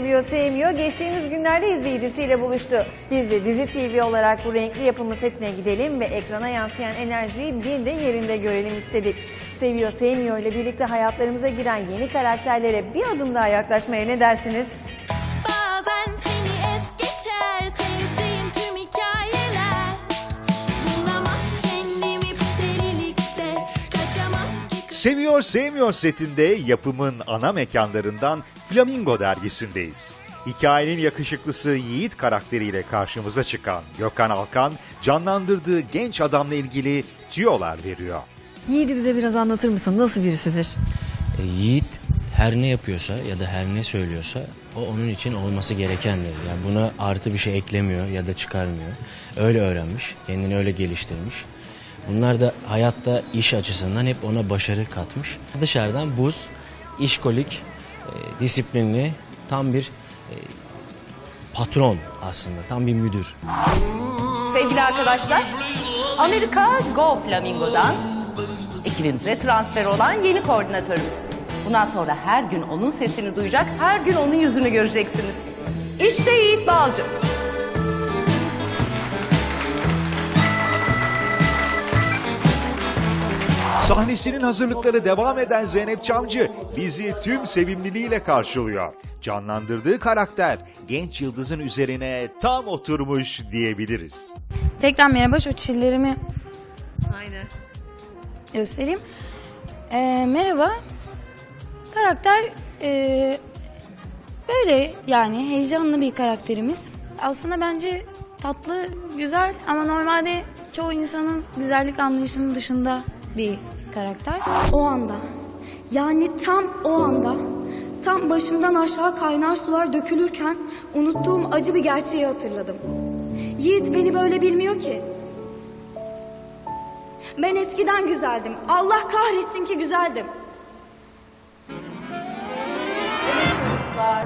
Seviyor sevmiyor geçtiğimiz günlerde izleyicisiyle buluştu. Biz de Dizi TV olarak bu renkli yapımı setine gidelim ve ekrana yansıyan enerjiyi bir de yerinde görelim istedik. Seviyor sevmiyor ile birlikte hayatlarımıza giren yeni karakterlere bir adım daha yaklaşmaya ne dersiniz? Seviyor Sevmiyor setinde yapımın ana mekanlarından Flamingo dergisindeyiz. Hikayenin yakışıklısı Yiğit karakteriyle karşımıza çıkan Gökhan Alkan canlandırdığı genç adamla ilgili tüyolar veriyor. Yiğit'i bize biraz anlatır mısın? Nasıl birisidir? E, Yiğit her ne yapıyorsa ya da her ne söylüyorsa o onun için olması gerekendir. Yani buna artı bir şey eklemiyor ya da çıkarmıyor. Öyle öğrenmiş, kendini öyle geliştirmiş. Bunlar da hayatta iş açısından hep ona başarı katmış. Dışarıdan buz, işkolik, e, disiplinli, tam bir e, patron aslında, tam bir müdür. Sevgili arkadaşlar, Amerika Go Flamingo'dan ekibimize transfer olan yeni koordinatörümüz. Bundan sonra her gün onun sesini duyacak, her gün onun yüzünü göreceksiniz. İşte Yiğit Balcı. Sahnesinin hazırlıkları devam eden Zeynep Çamcı bizi tüm sevimliliğiyle karşılıyor. Canlandırdığı karakter genç yıldızın üzerine tam oturmuş diyebiliriz. Tekrar merhaba şu çillerimi Aynen. göstereyim. Ee, merhaba. Karakter ee, böyle yani heyecanlı bir karakterimiz. Aslında bence tatlı, güzel ama normalde çoğu insanın güzellik anlayışının dışında bir karakter. O anda. Yani tam o anda. Tam başımdan aşağı kaynar sular dökülürken unuttuğum acı bir gerçeği hatırladım. Yiğit beni böyle bilmiyor ki. Ben eskiden güzeldim. Allah kahretsin ki güzeldim.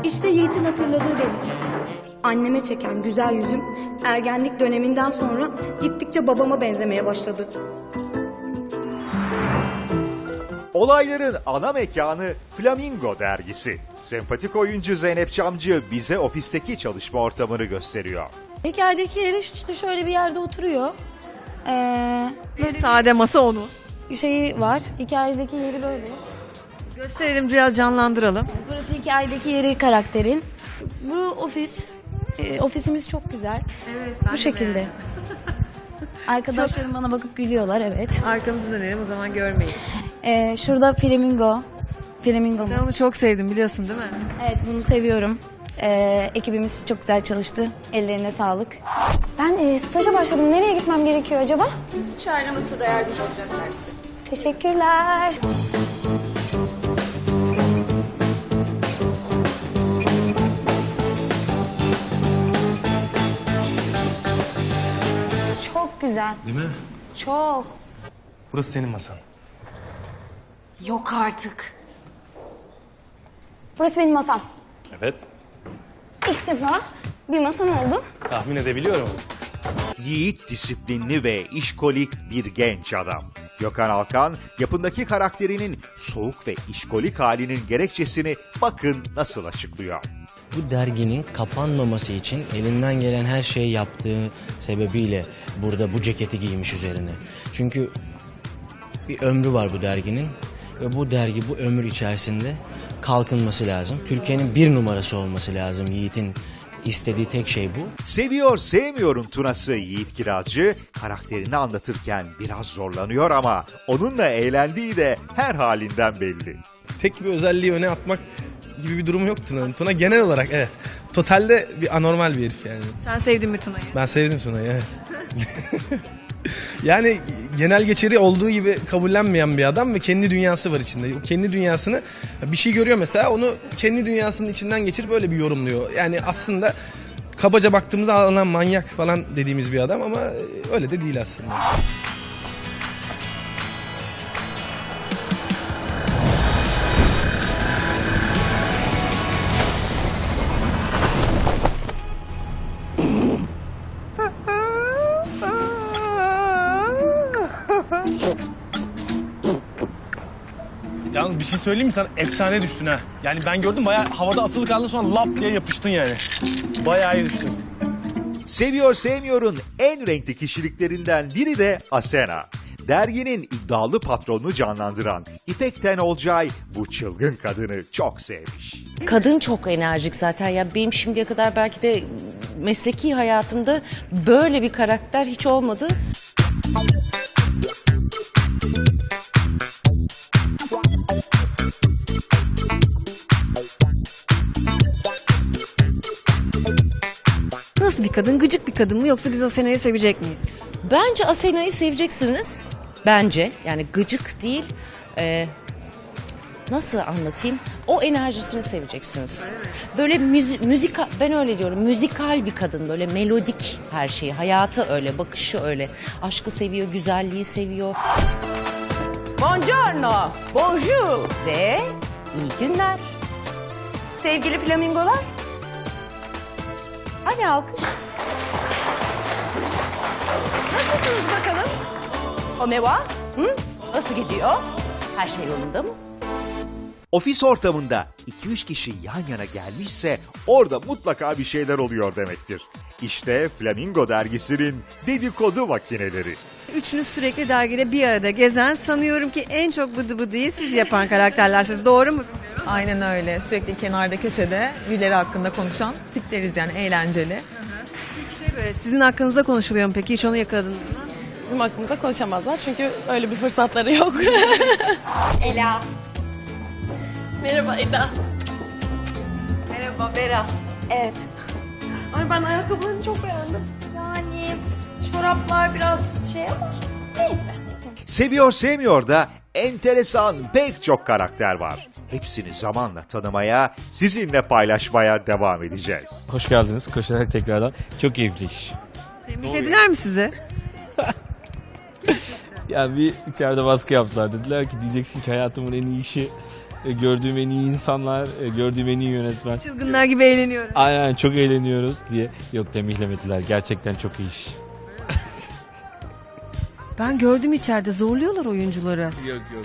İşte Yiğit'in hatırladığı Deniz. Anneme çeken güzel yüzüm ergenlik döneminden sonra gittikçe babama benzemeye başladı. Olayların ana mekanı Flamingo dergisi. Sempatik oyuncu Zeynep Çamcı bize ofisteki çalışma ortamını gösteriyor. Hikayedeki yeri işte şöyle bir yerde oturuyor. Ee, böyle Sade masa onu. bir şeyi var. Hikayedeki yeri böyle. Gösterelim biraz canlandıralım. Burası hikayedeki yeri karakterin. Bu ofis. Ee, ofisimiz çok güzel. Evet. Bu şekilde. Arkadaşlarım bana bakıp gülüyorlar evet. Arkamızı dönelim o zaman görmeyin. Ee, şurada flamingo. Flamingo Ben mu? onu çok sevdim biliyorsun değil mi? Evet bunu seviyorum. Ee, ekibimiz çok güzel çalıştı. Ellerine sağlık. Ben e, staja başladım. Nereye gitmem gerekiyor acaba? İçeride masada yardımcı olacaklar size. Teşekkürler. Çok güzel. Değil mi? Çok. Burası senin masan. Yok artık. Burası benim masam. Evet. İlk defa bir masam oldu. Tahmin edebiliyorum. Yiğit disiplinli ve işkolik bir genç adam. Gökhan Alkan yapındaki karakterinin soğuk ve işkolik halinin gerekçesini bakın nasıl açıklıyor. Bu derginin kapanmaması için elinden gelen her şeyi yaptığı sebebiyle burada bu ceketi giymiş üzerine. Çünkü bir ömrü var bu derginin ve bu dergi bu ömür içerisinde kalkınması lazım. Türkiye'nin bir numarası olması lazım Yiğit'in istediği tek şey bu. Seviyor sevmiyorum Tunası Yiğit Kiracı karakterini anlatırken biraz zorlanıyor ama onunla eğlendiği de her halinden belli. Tek bir özelliği öne atmak gibi bir durumu yok Tuna'nın. Tuna genel olarak evet. Totalde bir anormal bir herif yani. Sen sevdin mi Tuna'yı? Ben sevdim Tuna'yı evet. yani genel geçeri olduğu gibi kabullenmeyen bir adam ve kendi dünyası var içinde. O kendi dünyasını bir şey görüyor mesela onu kendi dünyasının içinden geçirip böyle bir yorumluyor. Yani aslında kabaca baktığımızda alan manyak falan dediğimiz bir adam ama öyle de değil aslında. Yalnız bir şey söyleyeyim mi sana? Efsane düştün ha. Yani ben gördüm bayağı havada asılı kaldın sonra lap diye yapıştın yani. Bayağı iyi düştün. Seviyor Sevmiyor'un en renkli kişiliklerinden biri de Asena. Derginin iddialı patronunu canlandıran İpek Ten Olcay bu çılgın kadını çok sevmiş. Kadın çok enerjik zaten. Ya benim şimdiye kadar belki de mesleki hayatımda böyle bir karakter hiç olmadı. Kadın? Gıcık bir kadın mı yoksa biz o seneyi sevecek miyiz? Bence Asena'yı seveceksiniz. Bence yani gıcık değil. Ee, nasıl anlatayım? O enerjisini seveceksiniz. Böyle müzi, müzika, ben öyle diyorum. Müzikal bir kadın böyle melodik her şeyi. Hayatı öyle, bakışı öyle. Aşkı seviyor, güzelliği seviyor. Buongiorno, bonjour ve iyi günler. Sevgili flamingolar. Hadi alkış. Nasılsınız bakalım? Omeva? Hı? Nasıl gidiyor? Her şey yolunda mı? Ofis ortamında 2-3 kişi yan yana gelmişse orada mutlaka bir şeyler oluyor demektir. İşte Flamingo dergisinin dedikodu makineleri. Üçünüz sürekli dergide bir arada gezen sanıyorum ki en çok bıdı bıdıyı siz yapan karakterlersiniz. Doğru mu? Aynen öyle. Sürekli kenarda köşede birileri hakkında konuşan tipleriz yani eğlenceli. Şey böyle, sizin hakkınızda konuşuluyor mu peki? Hiç onu yakaladınız mı? Bizim hakkımızda konuşamazlar çünkü öyle bir fırsatları yok. Ela. Merhaba Eda. Merhaba Vera. Evet. Ay ben ayakkabılarını çok beğendim. Yani çoraplar biraz şey ama neyse. Seviyor Sevmiyor da enteresan pek çok karakter var. Hepsini zamanla tanımaya, sizinle paylaşmaya devam edeceğiz. Hoş geldiniz. Koşarak tekrardan. Çok keyifli iş. Tebrik ediler mi size? Ya bir içeride baskı yaptılar. Dediler ki diyeceksin ki hayatımın en iyi işi, e, gördüğüm en iyi insanlar, e, gördüğüm en iyi yönetmen. Çılgınlar gibi eğleniyorum. Aynen çok eğleniyoruz diye. Yok tembihlemediler. Gerçekten çok iyi iş. Ben gördüm içeride zorluyorlar oyuncuları. Yok yok.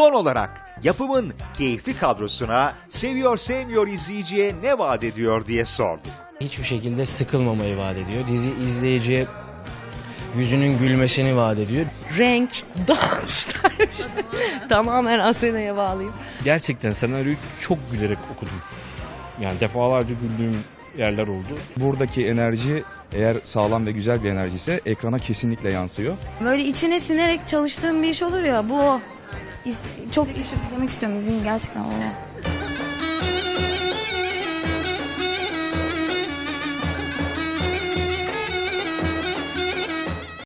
Son olarak yapımın keyifli kadrosuna seviyor sevmiyor izleyiciye ne vaat ediyor diye sorduk. Hiçbir şekilde sıkılmamayı vaat ediyor. Dizi izleyiciye yüzünün gülmesini vaat ediyor. Renk, dans, tamamen Asena'ya bağlıyım. Gerçekten senaryoyu çok gülerek okudum. Yani defalarca güldüğüm yerler oldu. Buradaki enerji eğer sağlam ve güzel bir enerji ise ekrana kesinlikle yansıyor. Böyle içine sinerek çalıştığım bir iş olur ya bu o. Çok iş demek istiyorum izleyin gerçekten o.